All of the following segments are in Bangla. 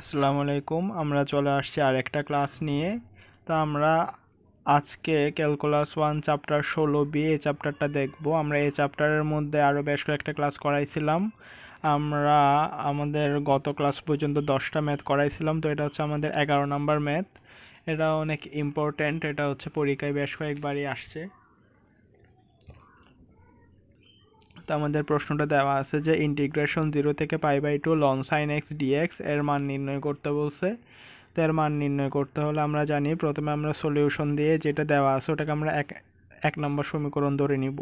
আসসালামু আলাইকুম, আমরা চলে আসছি আরেকটা ক্লাস নিয়ে। তো আমরা আজকে ক্যালকুলাস ওয়ান, চ্যাপ্টার ষোলো বি, এই চ্যাপ্টারটা দেখব। আমরা এই চ্যাপ্টারের মধ্যে আরও বেশ কয়েকটা ক্লাস করাইছিলাম। আমরা আমাদের গত ক্লাস পর্যন্ত দশটা ম্যাথ করাইছিলাম, তো এটা হচ্ছে আমাদের এগারো নাম্বার ম্যাথ। এটা অনেক ইম্পর্ট্যান্ট এটা হচ্ছে পরীক্ষায় বেশ কয়েকবারই আসছে। তো আমাদের প্রশ্নটা দেওয়া আছে যে ইন্টিগ্রেশন জিরো থেকে pi by two ln sine x dx এর মান নির্ণয় করতে বলছে। তো এর মান নির্ণয় করতে হলে আমরা জানি প্রথমে আমরা সলিউশন দিয়ে যেটা দেওয়া আছে ওটাকে আমরা এক এক নম্বর সমীকরণ ধরে নিব।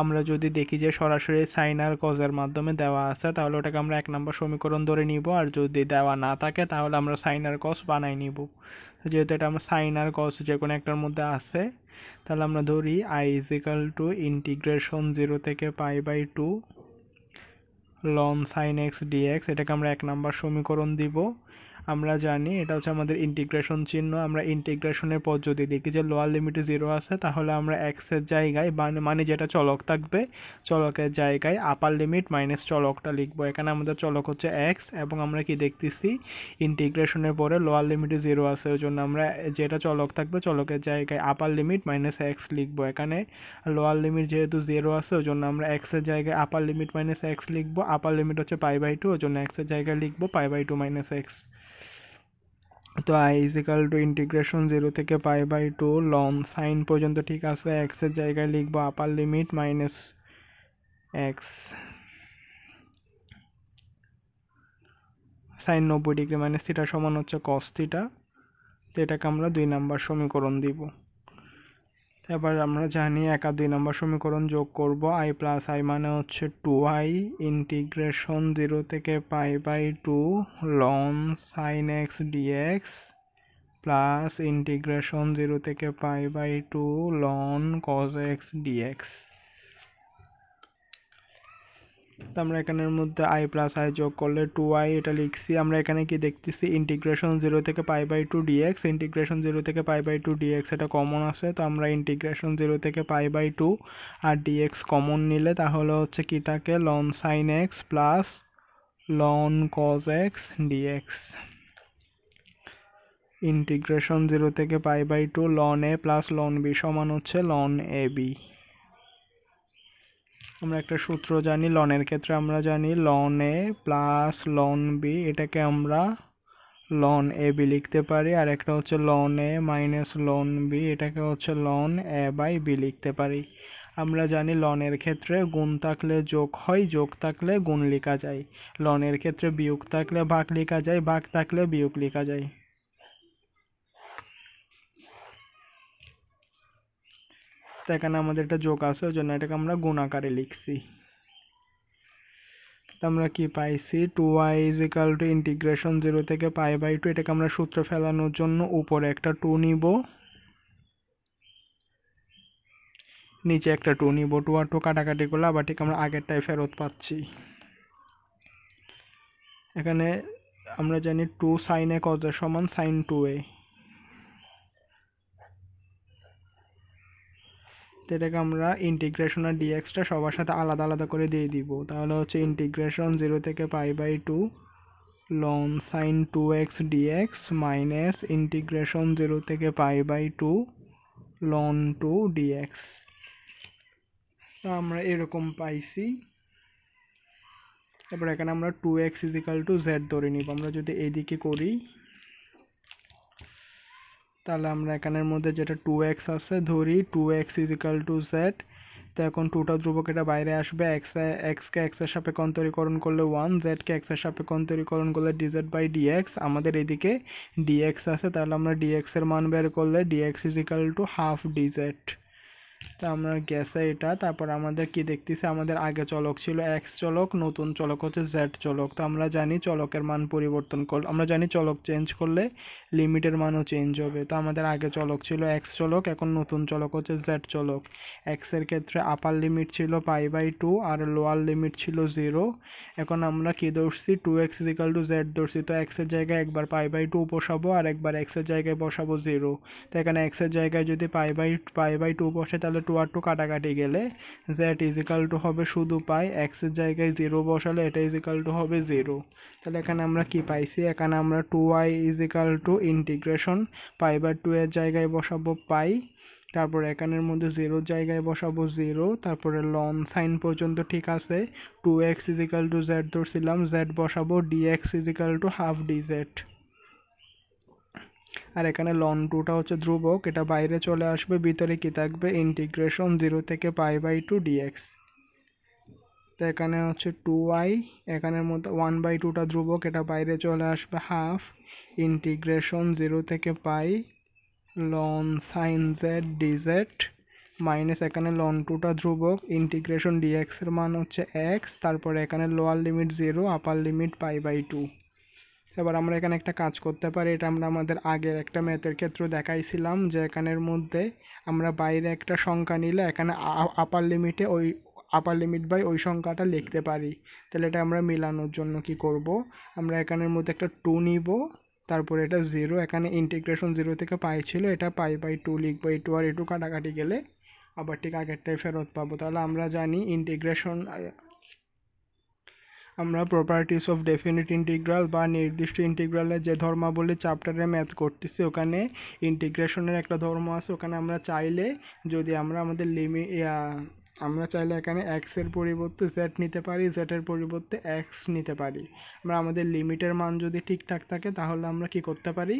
আমরা যদি দেখি যে সরাসরি সাইন আর কজের মাধ্যমে দেওয়া আছে, তাহলে ওটাকে আমরা এক নম্বর সমীকরণ ধরে নিব। আর যদি দেওয়া না থাকে, তাহলে আমরা সাইন আর কস বানাই নিব। যেহেতু এটা আমরা সাইন আর কস যে কোনো একটার মধ্যে আছে তাহলে আমরা ধরি I is equal to integration zero থেকে pi by two ln sine x dx এটাকে আমরা এক নাম্বার সমীকরণ দিব। আমরা জানি, এটা হচ্ছে আমাদের ইন্টিগ্রেশন চিহ্ন। আমরা ইন্টিগ্রেশনের পর যদি দেখি যে লোয়ার লিমিটে জিরো আছে, তাহলে আমরা এক্সের জায়গায় মানে যেটা চলক থাকবে, চলকের জায়গায় আপার লিমিট মাইনাস চলকটা লিখব। এখানে আমাদের চলক হচ্ছে এক্স এবং আমরা কি দেখতেছি ইন্টিগ্রেশনের পরে লোয়ার লিমিটে জিরো আছে। ওই জন্য আমরা যেটা চলক থাকবে, চলকের জায়গায় আপার লিমিট মাইনাস এক্স লিখব। এখানে লোয়ার লিমিট যেহেতু জিরো আছে, ওই জন্য আমরা এক্সের জায়গায় আপার লিমিট মাইনাস এক্স লিখব। আপার লিমিট হচ্ছে পাই বাই টু ওই জন্য এক্সের জায়গায় লিখব pi by two minus x তো I is two integration zero থেকে pi by two ln sine পর্যন্ত ঠিক আছে এক্সের জায়গায় লিখব upper limit minus x sine নব্বই ডিগ্রি মাইনাস থিটা সমান হচ্ছে কস থিটা তো এটাকে আমরা দুই নাম্বার সমীকরণ দিব। এবার আমরা জানি একা দুই নম্বর সমীকরণ যোগ করব আই প্লাস আই মানে হচ্ছে টু আই ইন্টিগ্রেশন জিরো থেকে pi by two ln sine x dx plus integration zero থেকে pi by two ln cos x dx তো আমরা এখানের মধ্যে আই প্লাস আই যোগ করলে টু আই এটা লিখছি। আমরা এখানে কি দেখতেছি? ইন্টিগ্রেশন জিরো থেকে pi by two dx integration zero থেকে পাই বাই টু ডিএক্স এটা কমন আছে, তো আমরা ইন্টিগ্রেশন জিরো থেকে পাই বাই টু আর ডিএক্স কমন নিলে তাহলে হচ্ছে কি থাকে? Ln sine x plus ln cos x dx integration zero থেকে pi by two ln A plus ln B সমান হচ্ছে লন এ বি আমরা একটা সূত্র জানি, লনের ক্ষেত্রে আমরা জানি ln A plus ln B এটাকে আমরা লন এ বি লিখতে পারি, আর একটা হচ্ছে ln A minus ln B এটাকে হচ্ছে লন এ বাই বি লিখতে পারি। আমরা জানি লনের ক্ষেত্রে গুণ থাকলে যোগ হয়, যোগ থাকলে গুণ লেখা যায়। লনের ক্ষেত্রে বিয়োগ থাকলে ভাগ লেখা যায়, ভাগ থাকলে বিয়োগ লেখা যায়। তো এখানে আমাদের একটা যোগ আছে, ওই জন্য এটাকে আমরা গুণ আকারে লিখছি। আমরা কি পাইছি? Two y is equal to integration zero থেকে পাই বাই টু এটাকে আমরা সূত্র ফেলানোর জন্য উপরে একটা টু নিব। নিচে একটা টু নিব। টু আর টু কাটাকাটি করলে আবার ঠিক আমরা আগেরটাই ফেরত পাচ্ছি। এখানে আমরা জানি টু সাইন এ কত সমান সাইন টু এ এটাকে আমরা ইন্টিগ্রেশন আর ডিএক্সটা সবার সাথে আলাদা আলাদা করে দিয়ে দিব। তাহলে হচ্ছে ইন্টিগ্রেশন জিরো থেকে pi by two ln sine two x dx minus integration zero থেকে pi by two ln two dx আমরা এরকম পাইছি। তারপর এখানে আমরা two x is equal to z ধরে নিব। আমরা যদি এইদিকে করি তাহলে আমরা এখানের মধ্যে যেটা টু এক্স আছে, ধরি two x is equal to z তো এখন টুটা ধ্রুবক এটা বাইরে আসবে এক্স এক্সকে এক্সের সাপেক্ষে অন্তরীকরণ করলে ওয়ান জেডকে এক্সের সাপেক্ষে অন্তরীকরণ করলে ডিজেড বাই ডিএক্স আমাদের এদিকে ডিএক্স আছে, তাহলে আমরা ডিএক্সের মান বের করলে dx is equal to half dz তো আমরা গেছে এটা, তারপর আমাদের কি দেখতেছি? আমাদের আগে চলক ছিল এক্স চলক, নতুন চলক হচ্ছে জেড চলক। তো আমরা জানি চলকের মান পরিবর্তন কর, আমরা জানি চলক চেঞ্জ করলে লিমিটের মানও চেঞ্জ হবে। তো আমাদের আগে চলক ছিল এক্স চলক, এখন নতুন চলক হচ্ছে জেড চলক। এক্সের ক্ষেত্রে আপার লিমিট ছিল পাই বাই টু আর লোয়ার লিমিট ছিল জিরো এখন আমরা কি ধরছি? Two x is equal to z ধরছি। তো এক্সের জায়গায় একবার পাই বাই টু বসাবো আর একবার এক্সের জায়গায় বসাবো জিরো তো এখানে এক্সের জায়গায় যদি pi by pi by two বসে, তাহলে তাহলে টু আর টু কাটাকাটি গেলে জেড ইজিক্যাল টু হবে শুধু পাই এক্সের জায়গায় জিরো বসালে এটা ইজিক্যাল টু হবে জিরো তাহলে এখানে আমরা কি পাইছি? এখানে আমরা two y is equal to integration pi by two এর জায়গায় বসাবো পাই, তারপর এখানের মধ্যে জিরোর জায়গায় বসাবো জিরো তারপরে লন সাইন পর্যন্ত ঠিক আছে two x is equal to z ধরছিলাম z বসাবো d x is equal to half d z আর এখানে লন টুটা হচ্ছে ধ্রুবক, এটা বাইরে চলে আসবে, ভিতরে কি থাকবে? ইন্টিগ্রেশন জিরো থেকে পাই বাই টু ডিএক্স তো এখানে হচ্ছে টু ওয়াই এখানের মধ্যে ওয়ান বাই টুটা ধ্রুবক, এটা বাইরে চলে আসবে হাফ ইন্টিগ্রেশন জিরো থেকে pi ln sine Z dZ minus এখানে লন টুটা ধ্রুবক ইন্টিগ্রেশন ডিএক্সের মান হচ্ছে এক্স তারপরে এখানে lower limit zero upper limit pi by two এবার আমরা এখানে একটা কাজ করতে পারি। এটা আমরা আমাদের আগের একটা ম্যাথের ক্ষেত্রে দেখাইছিলাম যে এখানের মধ্যে আমরা বাইরে একটা সংখ্যা নিলে এখানে আপার লিমিটে ওই আপার লিমিট বাই ওই সংখ্যাটা লিখতে পারি। তাহলে এটা আমরা মেলানোর জন্য কি করব? আমরা এখানের মধ্যে একটা টু নিব, তারপরে এটা জিরো এখানে ইন্টিগ্রেশন জিরো থেকে পাই ছিল, এটা পাই বাই টু লিখব। এই টু আর এই টু কাটাকাটি গেলে আবার ঠিক আগেরটাই ফেরত পাবো। তাহলে আমরা জানি ইন্টিগ্রেশন আমরা প্রপার্টিস অফ ডেফিনিট ইন্টিগ্রাল বা নির্দিষ্ট ইন্টিগ্রালের যে ধর্মাবলী চ্যাপ্টারে ম্যাথ করতেছি, ওখানে ইন্টিগ্রেশনের একটা ধর্ম আছে, ওখানে আমরা চাইলে যদি আমরা আমাদের লিমি আমরা চাইলে এখানে এক্সের পরিবর্তে জেড নিতে পারি জেডের পরিবর্তে এক্স নিতে পারি। আমরা আমাদের লিমিটের মান যদি ঠিকঠাক থাকে, তাহলে আমরা কি করতে পারি?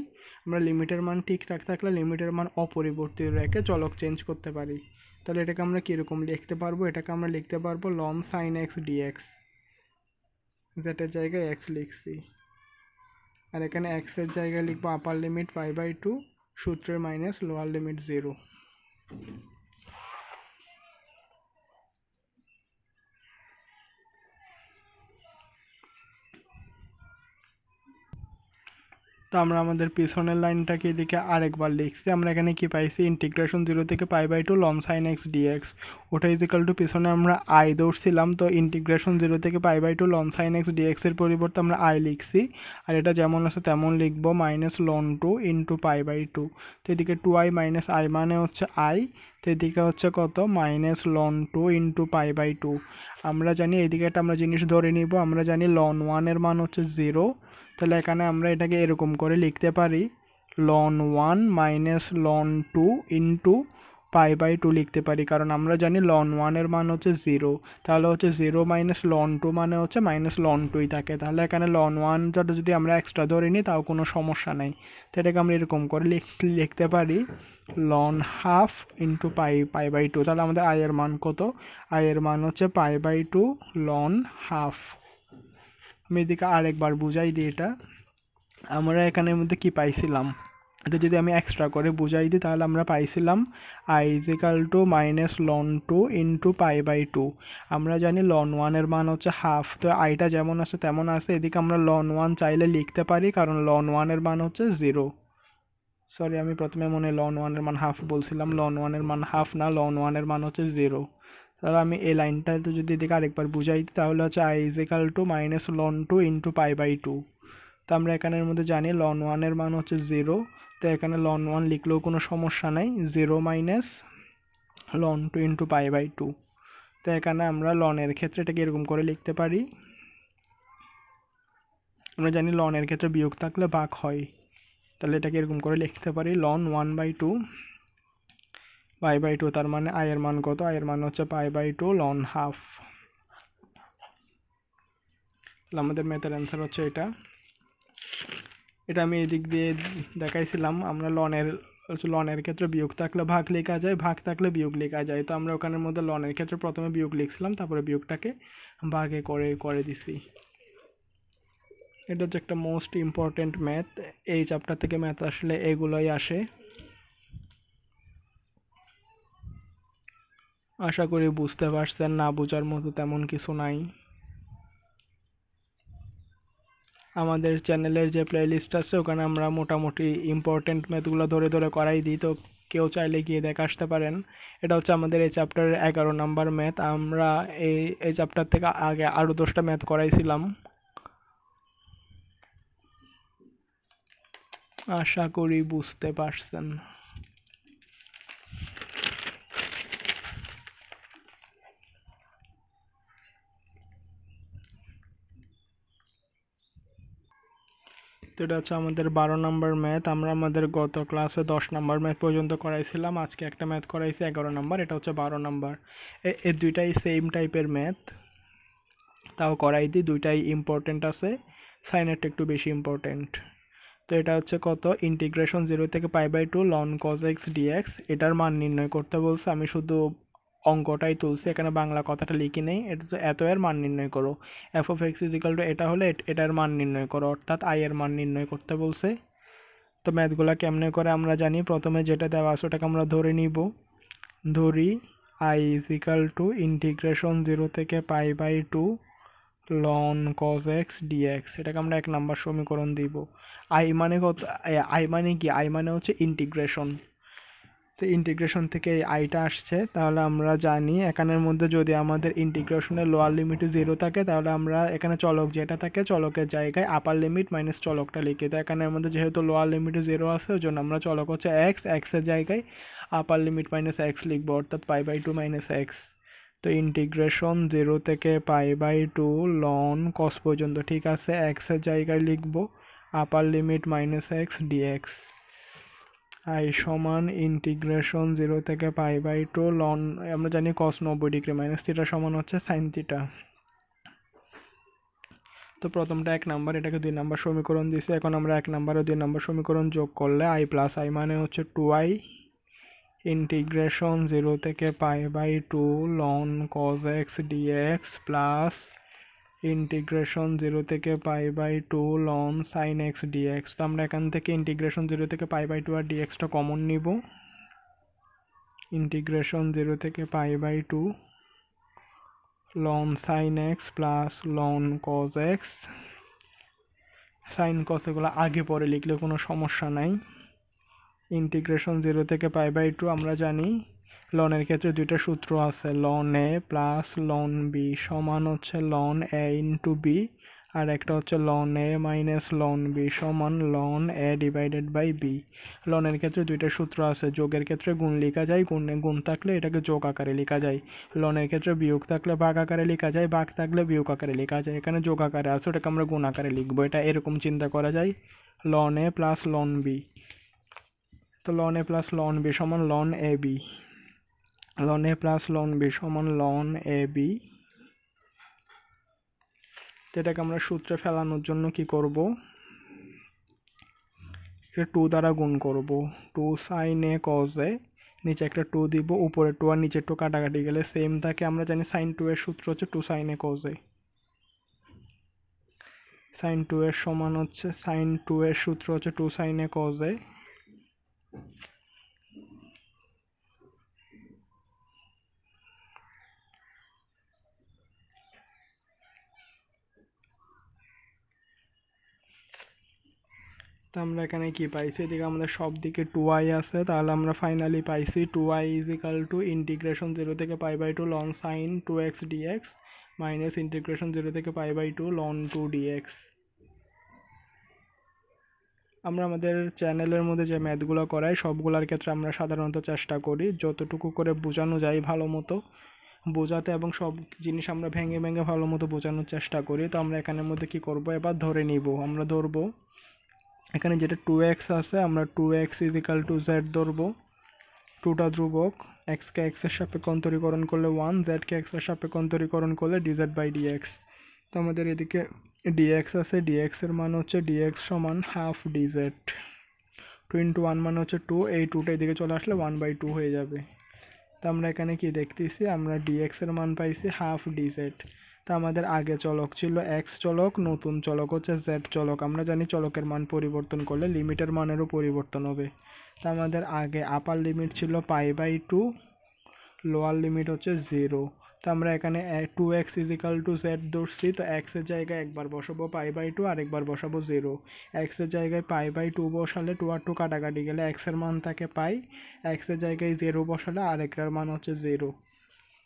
আমরা লিমিটের মান ঠিকঠাক থাকলে লিমিটের মান অপরিবর্তিত রেখে চলক চেঞ্জ করতে পারি। তাহলে এটাকে আমরা কীরকম লিখতে পারব? এটাকে আমরা লিখতে পারব লন সাইন এক্স ডিএক্স জেটের জায়গায় এক্স লিখছি। আর এখানে এক্সের জায়গায় লিখব upper limit pi by two সূত্রের মাইনাস লোয়ার লিমিট জিরো তো আমরা আমাদের পিছনের লাইনটাকে এদিকে আরেকবার লিখছি। আমরা এখানে কি পাইছি? ইন্টিগ্রেশন জিরো থেকে pi by two ln sine x dx ওটা ইজিক্যাল টু পিছনে আমরা আই দৌড়ছিলাম তো ইন্টিগ্রেশন জিরো থেকে pi by two ln sine x dx এর পরিবর্তে আমরা আই লিখছি। আর এটা যেমন আছে তেমন লিখব minus ln two into pi by two তো এদিকে টু আই মাইনাস আই মানে হচ্ছে আই তো এদিকে হচ্ছে কত? Minus ln two into pi by two আমরা জানি এদিকে একটা আমরা জিনিস ধরে নিব, আমরা জানি লন ওয়ানের মান হচ্ছে জিরো তাহলে এখানে আমরা এটাকে এরকম করে লিখতে পারি ln one minus ln two into pi by two লিখতে পারি। কারণ আমরা জানি লন ওয়ানের মান হচ্ছে জিরো তাহলে হচ্ছে জিরো মাইনাস লন টু মানে হচ্ছে মাইনাস লন টুই থাকে। তাহলে এখানে লন ওয়ানটা যদি আমরা এক্সট্রা ধরে নিই, তাও কোনো সমস্যা নেই। তো এটাকে আমরা এরকম করে লিখতে পারি ln half into pi pi by two তাহলে আমাদের আয়ের মান কত? আয়ের মান হচ্ছে pi by two ln half এদিকে আরেকবার বুঝাই দিই এটা। আমরা এখানের মধ্যে কি পাইছিলাম? এটা যদি আমি এক্সট্রা করে বুঝাই দিই, তাহলে আমরা পাইছিলাম I is equal to minus ln two into pi by two আমরা জানি লন ওয়ানের মান হচ্ছে হাফ তো আইটা যেমন আছে তেমন আছে। এদিকে আমরা লন ওয়ান চাইলে লিখতে পারি, কারণ লন ওয়ানের মান হচ্ছে জিরো সরি আমি প্রথমে মনে লন ওয়ানের মান হাফ বলছিলাম। লন ওয়ানের মান হাফ না লন ওয়ানের মান হচ্ছে জিরো তাহলে আমি এই লাইনটা তো যদি এদিকে আরেকবার বুঝাই তাহলে হচ্ছে I is equal to minus ln two into pi by two তো আমরা এখানের মধ্যে জানি লন ওয়ানের মান হচ্ছে জিরো তো এখানে লন ওয়ান লিখলেও কোনো সমস্যা নাই zero minus ln two into pi by two তো এখানে আমরা লনের ক্ষেত্রে এটাকে এরকম করে লিখতে পারি। আমরা জানি লনের ক্ষেত্রে বিয়োগ থাকলে ভাগ হয়। তাহলে এটাকে এরকম করে লিখতে পারি ln one by two pi by two তার মানে আয়ের মান কত? আয়ের মান হচ্ছে pi by two ln half. তাহলে আমাদের ম্যাথের অ্যান্সার হচ্ছে এটা। এটা আমি এদিক দিয়ে দেখাইছিলাম, আমরা লনের লনের ক্ষেত্রে বিয়োগ থাকলে ভাগ লেখা যায়, ভাগ থাকলে বিয়োগ লেখা যায়। তো আমরা ওখানের মধ্যে লনের ক্ষেত্রে প্রথমে বিয়োগ লিখছিলাম, তারপরে বিয়োগটাকে ভাগে করে করে দিছি। এটা হচ্ছে একটা মোস্ট ইম্পর্টেন্ট ম্যাথ এই চ্যাপ্টার থেকে ম্যাথ আসলে এগুলোই আসে। আশা করি বুঝতে পারছেন, না বোঝার মতো তেমন কিছু নাই। আমাদের চ্যানেলের যে প্লেলিস্ট আছে, ওখানে আমরা মোটামুটি ইম্পর্টেন্ট ম্যাথগুলো ধরে ধরে করাই দিই, তো কেউ চাইলে গিয়ে দেখে আসতে পারেন। এটা হচ্ছে আমাদের এই চ্যাপ্টারের এগারো নাম্বার ম্যাথ আমরা এই এই চ্যাপ্টার থেকে আগে আরও দশটা ম্যাথ করাইছিলাম। আশা করি বুঝতে পারছেন। এটা হচ্ছে আমাদের বারো নম্বর ম্যাথ আমরা আমাদের গত ক্লাসে দশ নম্বর ম্যাথ পর্যন্ত করাইছিলাম। আজকে একটা ম্যাথ করাইছি, এগারো নম্বর এটা হচ্ছে বারো নম্বর এই দুইটাই সেম টাইপের ম্যাথ তাও করাই দিই, দুইটাই ইম্পর্টেন্ট আছে। সাইনেরটা একটু বেশি ইম্পর্টেন্ট তো এটা হচ্ছে কত? ইন্টিগ্রেশন জিরো থেকে pi by two ln cos x dx এটার মান নির্ণয় করতে বলছে। আমি শুধু অঙ্কটাই তুলছি, এখানে বাংলা কথাটা লিখি নেই, এটা তো এত এর মান নির্ণয় করো। F of x is equal to এটা হলে এটার মান নির্ণয় করো, অর্থাৎ আই এর মান নির্ণয় করতে বলছে। তো ম্যাথগুলো কেমনে করে আমরা জানি, প্রথমে যেটা দেওয়া আছে ওটাকে আমরা ধরে নিব। ধরি I is equal to integration zero থেকে pi by two ln cos x dx এটাকে আমরা এক নাম্বার সমীকরণ দিব। আই মানে কত আই মানে কি? আই মানে হচ্ছে ইন্টিগ্রেশন তো ইন্টিগ্রেশন থেকে এই আইটা আসছে, তাহলে আমরা জানি এখানের মধ্যে যদি আমাদের ইন্টিগ্রেশনের লোয়ার লিমিট জিরো থাকে, তাহলে আমরা এখানে চলক যেটা থাকে, চলকের জায়গায় আপার লিমিট মাইনাস চলকটা লিখি। তো এখানের মধ্যে যেহেতু লোয়ার লিমিট জিরো আছে, ওই জন্য আমরা চলক হচ্ছে এক্স এক্সের জায়গায় আপার লিমিট মাইনাস এক্স লিখব, অর্থাৎ pi by two minus X তো ইন্টিগ্রেশন জিরো থেকে pi by two ln cos পর্যন্ত, ঠিক আছে? এক্সের জায়গায় লিখব upper limit minus x dx I সমান ইন্টিগ্রেশন জিরো থেকে পাই বাই টু লন আমরা জানি কস নব্বই ডিগ্রি মাইনাস থিটা সমান হচ্ছে সাইন থিটা তো প্রথমটা এক নাম্বার এটাকে দুই নাম্বার সমীকরণ দিছে এখন আমরা এক নাম্বার ও দুই নাম্বার সমীকরণ যোগ করলে আই প্লাস আই মানে হচ্ছে টু আই ইন্টিগ্রেশন জিরো থেকে pi by two ln cos x dx plus integration zero থেকে pi by two ln sine x dx তো আমরা এখান থেকে ইন্টিগ্রেশন জিরো থেকে পাই বাই টু আর ডিএক্সটা কমন নিব। ইন্টিগ্রেশন জিরো থেকে pi by two ln sine x plus ln cos x sine cos এগুলো আগে পরে লিখলে কোনো সমস্যা নাই। ইন্টিগ্রেশন জিরো থেকে পাই বাই টু আমরা জানি। লনের ক্ষেত্রে দুইটা সূত্র আছে ln A plus ln B সমান হচ্ছে লন এ ইন্টু বি আর একটা হচ্ছে ln A minus ln B সমান ln A divided by B লনের ক্ষেত্রে দুইটা সূত্র আছে, যোগের ক্ষেত্রে গুণ লেখা যায়, গুণে গুণ থাকলে এটাকে যোগ আকারে লেখা যায়। লনের ক্ষেত্রে বিয়োগ থাকলে ভাগ আকারে লেখা যায়, ভাগ থাকলে বিয়োগ আকারে লেখা যায়। এখানে যোগ আকারে আছে, ওটাকে আমরা গুণ আকারে লিখব। এটা এরকম চিন্তা করা যায় ln A plus ln B তো ln A plus ln B সমান ln A B ln A plus ln B সমান লন এ বি। এটাকে আমরা সূত্রে ফেলানোর জন্য কি করব? এটা টু দ্বারা গুণ করব। Two sine A cos A নিচে একটা টু দিব, উপরে টু আর নিচে টু কাটাকাটি গেলে সেম থাকে। আমরা জানি সাইন টু এর সূত্র হচ্ছে two sine A cos A sine two এর সমান হচ্ছে সাইন টু এর সূত্র হচ্ছে two sine A cos A তো আমরা এখানে কি পাইছি? এদিকে আমাদের সব দিকে টু আই আছে। তাহলে আমরা ফাইনালি পাইছি two I is equal to integration zero থেকে pi by two ln sine two x dx minus integration zero থেকে pi by two ln two dx আমরা আমাদের চ্যানেলের মধ্যে যে ম্যাথগুলো করাই, সবগুলোর ক্ষেত্রে আমরা সাধারণত চেষ্টা করি, যতটুকু করে বোঝানো যায় ভালো মতো। বোঝাতে এবং সব জিনিস আমরা ভেঙে ভেঙে ভালো মতো বোঝানোর চেষ্টা করি। তো আমরা এখানের মধ্যে কি করব? এবার ধরে নিব। আমরা ধরবো এখানে যেটা টু এক্স আছে, আমরা two x is equal to z ধরবো। টুটা ধ্রুবক এক্সকে এক্সের সাপেক্ষে অন্তরীকরণ করলে ওয়ান জেডকে এক্সের সাপেক্ষে অন্তরীকরণ করলে ডিজেড বাই ডিএক্স তো আমাদের এদিকে ডিএক্স আছে ডিএক্সের মান হচ্ছে ডিএক্স সমান half dz two into one মানে হচ্ছে টু এই টুটা এদিকে চলে আসলে ওয়ান বাই টু হয়ে যাবে। তো আমরা এখানে কি দেখতেছি, আমরা ডিএক্সের মান পাইছি হাফ ডিজেড তা আমাদের আগে চলক ছিল এক্স চলক, নতুন চলক হচ্ছে জেড চলক। আমরা জানি চলকের মান পরিবর্তন করলে লিমিটের মানেরও পরিবর্তন হবে। তা আমাদের আগে আপার লিমিট ছিল pi by two lower limit হচ্ছে জিরো তো আমরা এখানে two x is equal to z ধরছি, তো এক্সের জায়গায় একবার বসাবো পাই বাই টু আরেকবার বসাবো জিরো এক্সের জায়গায় পাই বাই টু বসালে টু আর টু কাটাকাটি গেলে এক্সের মান থাকে পাই এক্সের জায়গায় জিরো বসালে আরেকটার মান হচ্ছে জিরো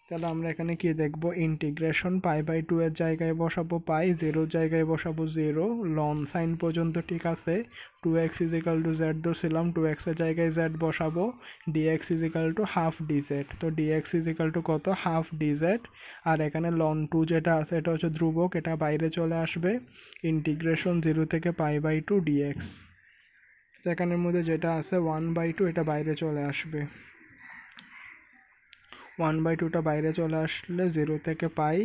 তাহলে আমরা এখানে কি দেখব? ইন্টিগ্রেশন পাই বাই টু এর জায়গায় বসাবো পাই জিরোর জায়গায় বসাবো জিরো লন সাইন পর্যন্ত ঠিক আছে। Two x is equal to z ধরছিলাম two এক্সের জায়গায় জেড বসাবো dx is equal to half dz তো ডিএক্স ইজিক্যাল টু কত? হাফ ডিজেড আর এখানে লন টু যেটা আছে, এটা হচ্ছে ধ্রুবক, এটা বাইরে চলে আসবে। ইন্টিগ্রেশন জিরো থেকে পাই বাই টু ডিএক্স এখানের মধ্যে যেটা আছে ওয়ান বাই টু এটা বাইরে চলে আসবে। ওয়ান বাই টুটা বাইরে চলে আসলে জিরো থেকে pi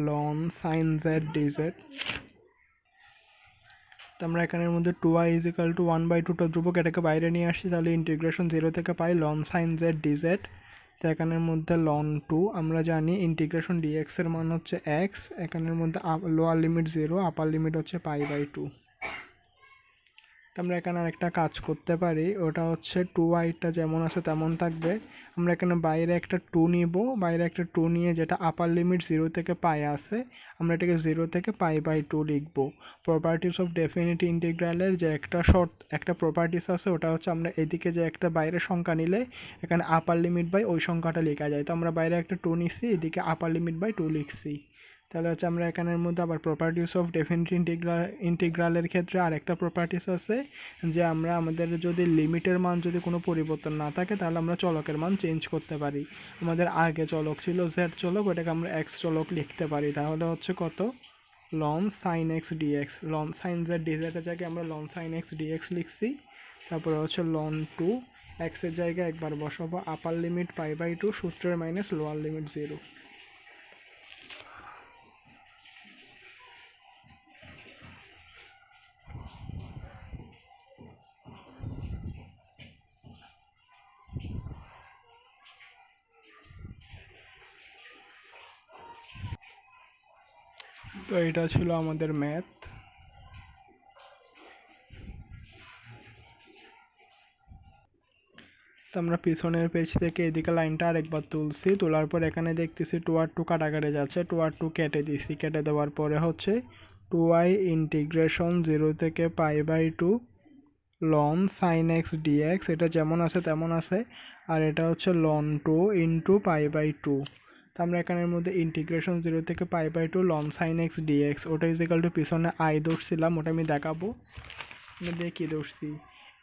ln sine Z dz আমরা এখানের মধ্যে two I is equal to one by টুটা ধ্রুবক এটাকে বাইরে নিয়ে আসছি তাহলে ইন্টিগ্রেশন জিরো থেকে pi ln sine Z dZ তো এখানের মধ্যে লন টু আমরা জানি ইন্টিগ্রেশন ডিএক্স এর মান হচ্ছে এক্স এখানের মধ্যে lower limit zero upper limit হচ্ছে পাই বাই টু আমরা এখানে আরেকটা কাজ করতে পারি। ওটা হচ্ছে টু আইটা যেমন আছে তেমন থাকবে। আমরা এখানে বাইরে একটা টু নিব। বাইরে একটা টু নিয়ে যেটা আপার লিমিট জিরো থেকে পাই আছে, আমরা এটাকে জিরো থেকে পাই বাই টু লিখব। প্রপার্টিস অফ ডেফিনিট ইন্টিগ্রালের যে একটা শর্ট একটা প্রপার্টিস আছে, ওটা হচ্ছে আমরা এদিকে যে একটা বাইরে সংখ্যা নিলে, এখানে আপার লিমিট বাই ওই সংখ্যাটা লেখা যায়। তো আমরা বাইরে একটা টু নিচ্ছি, এদিকে আপার লিমিট বাই টু লিখছি। তাহলে হচ্ছে আমরা এখানের মধ্যে আবার প্রপার্টিস অফ ডেফিনিট ইন্টিগ্রাল ইন্টিগ্রালের ক্ষেত্রে আরেকটা প্রপার্টিস আছে যে আমরা আমাদের যদি লিমিটের মান যদি কোনো পরিবর্তন না থাকে, তাহলে আমরা চলকের মান চেঞ্জ করতে পারি। আমাদের আগে চলক ছিল জেড চলক, ওটাকে আমরা এক্স চলক লিখতে পারি। তাহলে হচ্ছে কত? Ln sine x dx ln sine z ডিজেডের জায়গায় আমরা লন সাইন এক্স ডিএক্স লিখছি। তারপরে হচ্ছে লন টু এক্সের জায়গায় একবার বসাবো upper limit pi by two সূত্রের মাইনাস লোয়ার লিমিট জিরো তো এটা ছিল আমাদের ম্যাথ তো আমরা পিছনের পেজ থেকে এদিকে লাইনটা আরেকবার তুলছি। তোলার পর এখানে দেখতেছি টু আর টু কাটাকাটি যাচ্ছে। টু আর টু কেটে দিছি। কেটে দেওয়ার পরে হচ্ছে টু আই ইন্টিগ্রেশন জিরো থেকে pi by two ln sine x dx এটা যেমন আছে তেমন আছে। আর এটা হচ্ছে ln two into pi by two তো আমরা এখানের মধ্যে ইন্টিগ্রেশন জিরো থেকে pi by two ln sine x dx ওটা ইজিক্যাল টু পিছনে আই ধরছিলাম, ওটা আমি দেখাবো। দেখি ধরছি।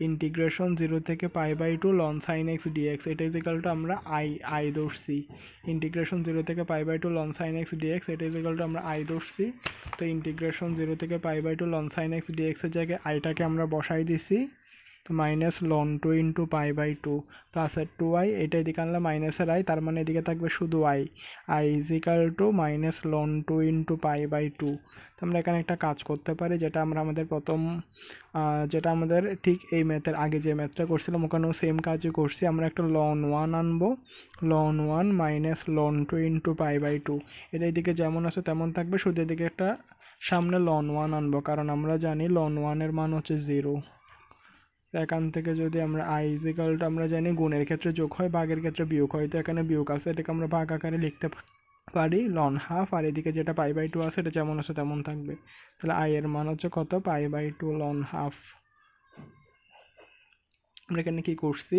ইন্টিগ্রেশন জিরো থেকে pi by two ln sine x dx এটা ইজিক্যাল টু আমরা আই আই ধরছি। ইন্টিগ্রেশন জিরো থেকে pi by two ln sine x dx এটা ইজিক্যাল টু আমরা আই ধরছি। তো ইন্টিগ্রেশন জিরো থেকে pi by two ln sine x ডিএক্সের জায়গায় আইটাকে আমরা বসাই দিছি। Minus ln two into pi by two প্লাসের টু আই এটা এদিকে আনলে মাইনাসের আই তার মানে এদিকে থাকবে শুধু I I is equal to minus ln two into pi by two তো আমরা এখানে একটা কাজ করতে পারি, যেটা আমরা আমাদের প্রথম যেটা আমাদের ঠিক এই ম্যাথের আগে যে ম্যাথটা করছিলাম, ওখানেও সেম কাজই করছি। আমরা একটা লন ওয়ান আনব। Ln one minus ln two into pi by two এটা এদিকে যেমন আছে তেমন থাকবে, শুধু এদিকে একটা সামনে লন ওয়ান আনব, কারণ আমরা জানি লন ওয়ানের মান হচ্ছে জিরো এখান থেকে যদি আমরা আই ইজিক্যালটা আমরা জানি গুণের ক্ষেত্রে যোগ হয়, ভাগের ক্ষেত্রে বিয়োগ হয়। তো এখানে বিয়োগ আছে, এটাকে আমরা ভাগ আকারে লিখতে পারি লন হাফ আর এদিকে যেটা পাই বাই টু আছে, এটা যেমন আছে তেমন থাকবে। তাহলে আই এর মান হচ্ছে কত? Pi by two ln half আমরা এখানে কী করছি?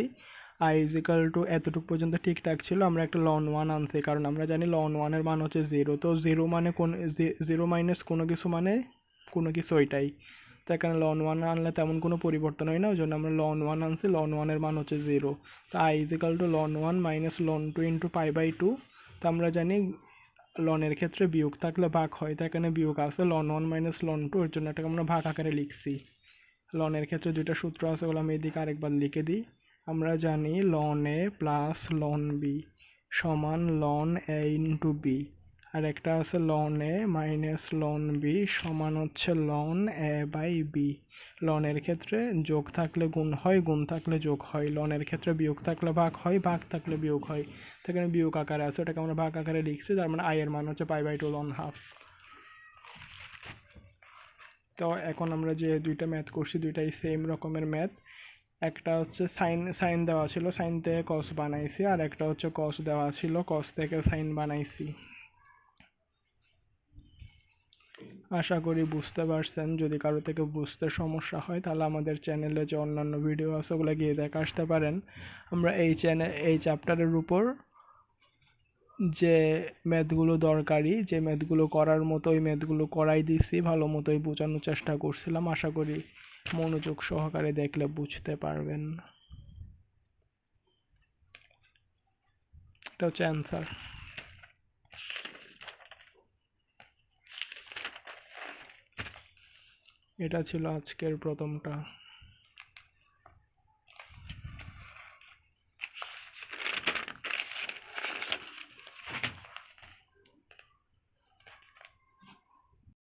আই ইজিক্যাল টু এতটুকু পর্যন্ত ঠিকঠাক ছিল, আমরা একটা লন ওয়ান আনছি, কারণ আমরা জানি লন ওয়ানের মান হচ্ছে জিরো তো জিরো মানে কোন জিরো মাইনাস কোনো কিছু মানে কোনো কিছু ওইটাই। তো এখানে লন ওয়ান আনলে তেমন কোনো পরিবর্তন হয় না, ওই জন্য আমরা লন ওয়ান আনছি লন ওয়ানের মান হচ্ছে জিরো তো I is equal to ln one minus ln two into pi by two তো আমরা জানি লনের ক্ষেত্রে বিয়োগ থাকলে ভাগ হয়, তো এখানে বিয়োগ আছে ln one minus ln two এর জন্য এটাকে আমরা ভাগ আকারে লিখছি। লনের ক্ষেত্রে দুইটা সূত্র আছে, ওগুলো আমি এদিকে আরেকবার লিখে দিই। আমরা জানি ln A plus ln B সমান লন এ ইন্টু বি আর একটা আছে ln A minus ln B সমান হচ্ছে লন এ বাই বি লনের ক্ষেত্রে যোগ থাকলে গুণ হয়, গুণ থাকলে যোগ হয়। লনের ক্ষেত্রে বিয়োগ থাকলে ভাগ হয়, ভাগ থাকলে বিয়োগ হয়। সেখানে বিয়োগ আকারে আছে, ওটাকে আমরা ভাগ আকারে লিখছি, তার মানে আয়ের মান হচ্ছে pi by two ln half তো এখন আমরা যে দুইটা ম্যাথ করছি, দুইটাই সেম রকমের ম্যাথ একটা হচ্ছে সাইন সাইন দেওয়া ছিল সাইন থেকে কস বানাইছি, আর একটা হচ্ছে কস দেওয়া ছিল কস থেকে সাইন বানাইছি। আশা করি বুঝতে পারছেন। যদি কারও থেকে বুঝতে সমস্যা হয়, তাহলে আমাদের চ্যানেলে যে অন্যান্য ভিডিও আছে, ওগুলো গিয়ে দেখে আসতে পারেন। আমরা এই চ্যানেল এই চ্যাপ্টারের উপর যে ম্যাথগুলো দরকারি, যে ম্যাথগুলো করার মতো, ওই ম্যাথগুলো করাই দিছি, ভালো মতোই বোঝানোর চেষ্টা করছিলাম। আশা করি মনোযোগ সহকারে দেখলে বুঝতে পারবেন। এটা হচ্ছে অ্যান্সার এটা ছিল আজকের প্রথমটা।